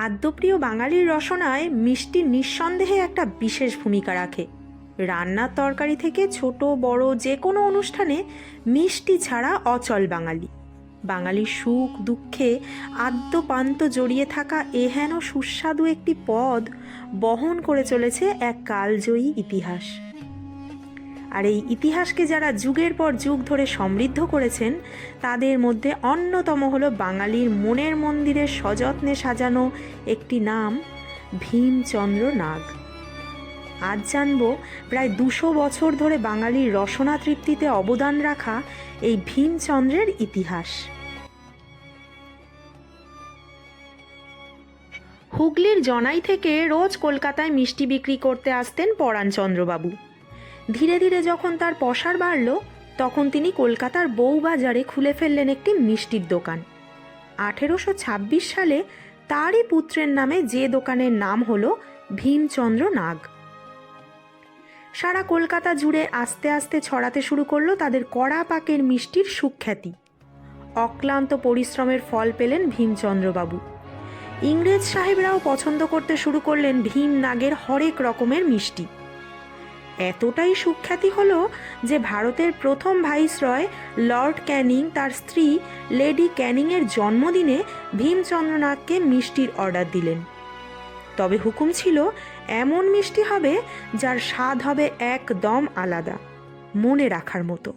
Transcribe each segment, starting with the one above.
খাদ্যপ্রিয় বাঙালির রসনায় মিষ্টি নিঃসন্দেহে একটা বিশেষ ভূমিকা রাখে। রান্নার তরকারি থেকে ছোট, বড় যে কোনো অনুষ্ঠানে মিষ্টি ছাড়া অচল বাঙালি। বাঙালির সুখ, দুঃখে আদ্যপান্ত জড়িয়ে থাকা এহেন সুস্বাদু একটি পদ বহন করে চলেছে এক কালজয়ী ইতিহাস। আর এই ইতিহাসকে যারা যুগের পর যুগ ধরে সমৃদ্ধ করেছেন, তাদের মধ্যে অন্যতম হলো বাঙালির মনের মন্দিরে সযত্নে সাজানো একটি নাম, ভীমচন্দ্র নাগ। আজ জানব প্রায় দুশো বছর ধরে বাঙালির রসনা তৃপ্তিতে অবদান রাখা এই ভীমচন্দ্রের ইতিহাস। হুগলির জনাই থেকে রোজ কলকাতায় মিষ্টি বিক্রি করতে আসতেন পরাণচন্দ্রবাবু। ধীরে ধীরে যখন তার পসার বাড়ল, তখন তিনি কলকাতার বউবাজারে খুলে ফেললেন একটি মিষ্টির দোকান। আঠেরোশো ছাব্বিশ সালে তারই পুত্রের নামে যে দোকানের নাম হল ভীমচন্দ্র নাগ। সারা কলকাতা জুড়ে আস্তে আস্তে ছড়াতে শুরু করল তাদের কড়া পাকের মিষ্টির সুখ্যাতি। অক্লান্ত পরিশ্রমের ফল পেলেন ভীমচন্দ্রবাবু। ইংরেজ সাহেবরাও পছন্দ করতে শুরু করলেন ভীম নাগের হরেক রকমের মিষ্টি। এতটাই সুখ্যাতি হলো যে ভারতের প্রথম ভাইসরয় লর্ড ক্যানিং তার স্ত্রী লেডি ক্যানিংয়ের জন্মদিনে ভীমচন্দ্রনাথকে মিষ্টির অর্ডার দিলেন। তবে হুকুম ছিল, এমন মিষ্টি হবে যার স্বাদ হবে একদম আলাদা, মনে রাখার মতো।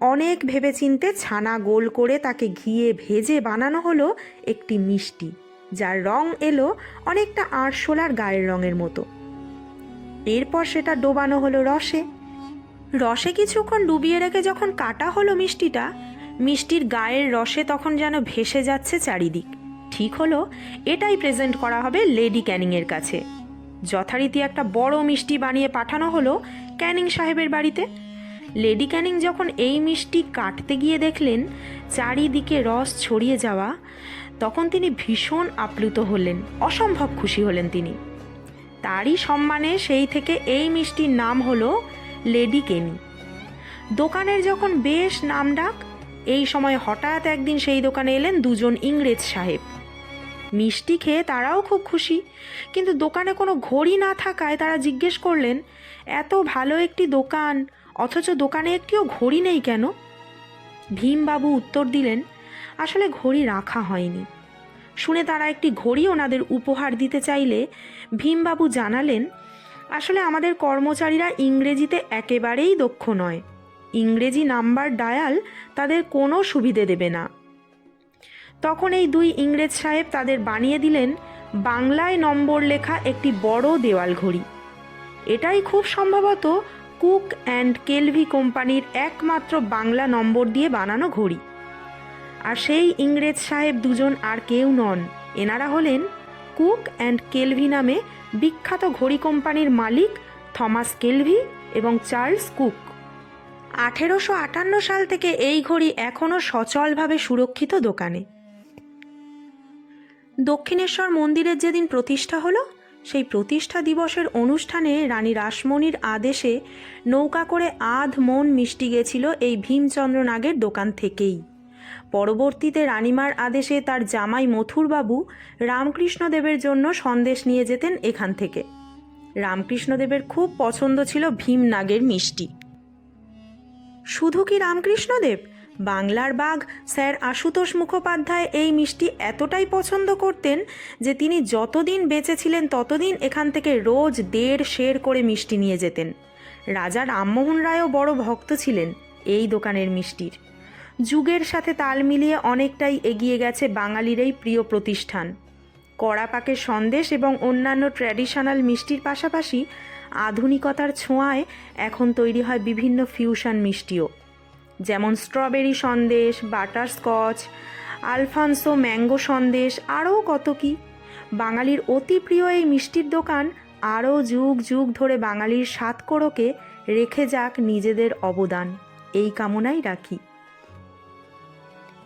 অনেক ভেবেচিন্তে ছানা গোল করে তাকে ঘিয়ে ভেজে বানানো হলো একটি মিষ্টি, যার রং এলো অনেকটা আরশোলার গায়ের রঙের মতো। এরপর সেটা ডোবানো হলো রসে। রসে কিছুক্ষণ ডুবিয়ে রেখে যখন কাটা হলো মিষ্টিটা, মিষ্টির গায়ের রসে তখন যেন ভেসে যাচ্ছে চারিদিক। ঠিক হলো, এটাই প্রেজেন্ট করা হবে লেডি ক্যানিংয়ের কাছে। যথারীতি একটা বড় মিষ্টি বানিয়ে পাঠানো হলো ক্যানিং সাহেবের বাড়িতে। লেডি ক্যানিং যখন এই মিষ্টি কাটতে গিয়ে দেখলেন, চারিদিকে রস ছড়িয়ে যাওয়া, তখন তিনি ভীষণ আপ্লুত হলেন, অসম্ভব খুশি হলেন তিনি। তারই সম্মানে সেই থেকে এই মিষ্টির নাম হলো লেডি কেনি। দোকানের যখন বেশ নাম ডাক এই সময় হঠাৎ একদিন সেই দোকানে এলেন দুজন ইংরেজ সাহেব। মিষ্টি খেয়ে তারাও খুব খুশি, কিন্তু দোকানে কোনো ঘড়ি না থাকায় তারা জিজ্ঞেস করলেন, এত ভালো একটি দোকান, অথচ দোকানে একটিও ঘড়ি নেই কেন? ভীমবাবু উত্তর দিলেন, আসলে ঘড়ি রাখা হয়নি। শুনে তারা একটি ঘড়ি ওনাদের উপহার দিতে চাইলে ভীমবাবু জানালেন, আসলে আমাদের কর্মচারীরা ইংরেজিতে একেবারেই দক্ষ নয়। ইংরেজি নাম্বার ডায়াল তাদের কোনো সুবিধে দেবে না। তখন এই দুই ইংরেজ সাহেব তাদের বানিয়ে দিলেন বাংলায় নম্বর লেখা একটি বড় দেওয়াল ঘড়ি। এটাই খুব সম্ভবত কুক অ্যান্ড কেলভি কোম্পানির একমাত্র বাংলা নম্বর দিয়ে বানানো ঘড়ি। আর সেই ইংরেজ সাহেব দুজন আর কেউ নন। এনারা হলেন কুক অ্যান্ড কেলভি নামে বিখ্যাত ঘড়ি কোম্পানির মালিক থমাস কেলভি এবং চার্লস কুক। আঠেরোশো আটান্ন সাল থেকে এই ঘড়ি এখনও সচলভাবে সুরক্ষিত দোকানে। দক্ষিণেশ্বর মন্দিরের যেদিন প্রতিষ্ঠা হলো, সেই প্রতিষ্ঠা দিবসের অনুষ্ঠানে রানী রাসমণির আদেশে নৌকা করে আধ মন মিষ্টি গেছিল এই ভীমচন্দ্র নাগের দোকান থেকেই। পরবর্তীতে রানিমার আদেশে তার জামাই মথুরবাবু রামকৃষ্ণদেবের জন্য সন্দেশ নিয়ে যেতেন এখান থেকে। রামকৃষ্ণদেবের খুব পছন্দ ছিল ভীম নাগের মিষ্টি। শুধু কি রামকৃষ্ণদেব? বাংলার বাঘ স্যার আশুতোষ মুখোপাধ্যায় এই মিষ্টি এতটাই পছন্দ করতেন যে তিনি যতদিন বেঁচে ছিলেন ততদিন এখান থেকে রোজ দেড় শের করে মিষ্টি নিয়ে যেতেন। রাজা রামমোহন রায়ও বড় ভক্ত ছিলেন এই দোকানের মিষ্টির। যুগের সাথে তাল মিলিয়ে অনেকটাই এগিয়ে গেছে বাঙালির এই প্রিয় প্রতিষ্ঠান। কড়া পাকের সন্দেশ এবং অন্যান্য ট্র্যাডিশনাল মিষ্টির পাশাপাশি আধুনিকতার ছোঁয়ায় এখন তৈরি হয় বিভিন্ন ফিউশন মিষ্টিও। যেমন strawberry sandesh butterscotch alphonso mango sandesh, আরও কত কি। বাঙালির অতি প্রিয় এই মিষ্টির দোকান আরও যুগ যুগ ধরে বাঙালির সাতকোড়োকে রেখে যাক নিজেদের অবদান। এই কামনাই রাখি।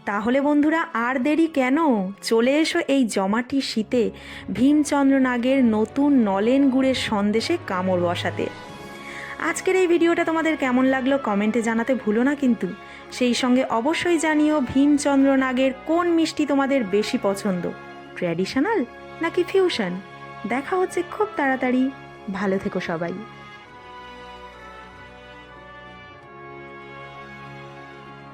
তাহলে বন্ধুরা আর দেরি কেন? চলে এসো এই জমাটি শীতে ভীমচন্দ্র নাগের নতুন নলেন গুড়ের সন্দেশে কামড় বসাতে। আজকের এই ভিডিওটা তোমাদের কেমন লাগল কমেন্টে জানাতে ভুলো না কিন্তু। সেই সঙ্গে অবশ্যই জানিও ভীমচন্দ্র নাগের কোন মিষ্টি তোমাদের বেশি পছন্দ? ট্র্যাডিশনাল নাকি ফিউশন? দেখা হচ্ছে খুব তাড়াতাড়ি। ভালো থেকো সবাই।